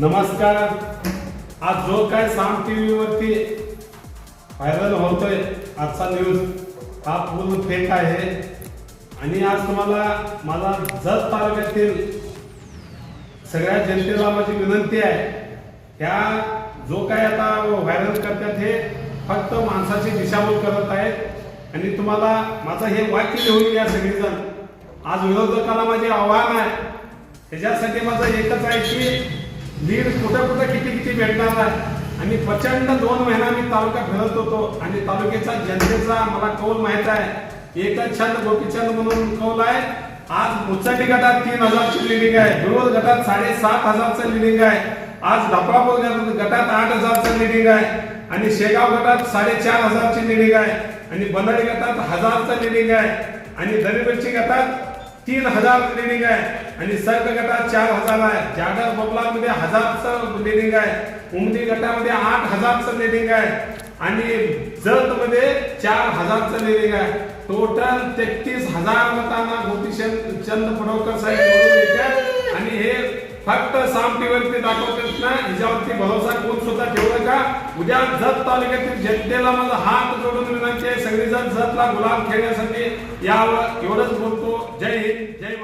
नमस्कार. आज जो काय साम टी व्हीवरती व्हायरल होतोय आजचा न्यूज हा पूर्ण फेक आहे. आणि आज तुम्हाला मला जत तालुक्यातील सगळ्या जनतेला माझी विनंती आहे त्या जो काय आता व्हायरल करतात हे फक्त माणसाची दिशाभूल करत आहेत. आणि तुम्हाला माझं हे वाक्य लिहून घ्या सगळेजण. आज विरोधकाला माझे आव्हान आहे. त्याच्यासाठी माझं एकच आहे की लीड कुठं कुठं किती किती भेटणार आहे? आणि प्रचंड दोन महिना मी तालुका फिरत होतो आणि तालुक्याचा जनतेचा मला कौल माहीत आहे. एकच छंद गोपीचंद म्हणून कौल आहे. आज मुचाटी गटात तीन हजारची लिडिंग आहे. विरोध गटात साडेसात हजारचं लिडिंग आहे. आज धपरापूर गटात आठ हजारचं लिडिंग आहे. आणि शेगाव गटात साडेचार हजारची लिडिंग आहे. आणि बनाडी गटात हजारचं लिडिंग आहे. आणि दरीबेरची गटात तीन हजार लिडिंग आहे. आणि सर्ग गटात चार हजार आहे. जाडर बबलामध्ये हजारचं लिडिंग आहे. उमदी गटामध्ये आठ हजारचं लिडिंग आहे. आणि जतमध्ये चार हजारचं लिडिंग आहे. टोटल तेहतीस हजार मतांना गोपीचंद चंद फडोकर साहेब फक्त साम टीव्हीवरती दाखवतात ना हिच्यावरती भरोसा कोण सुद्धा ठेवू नका. उद्या जत तालुक्यातील जनतेला माझा हात जोडून विनंती आहे सगळेजण जतला गुलाम खेळण्यासाठी. यावं एवढंच बोलतो. जय हिंद जय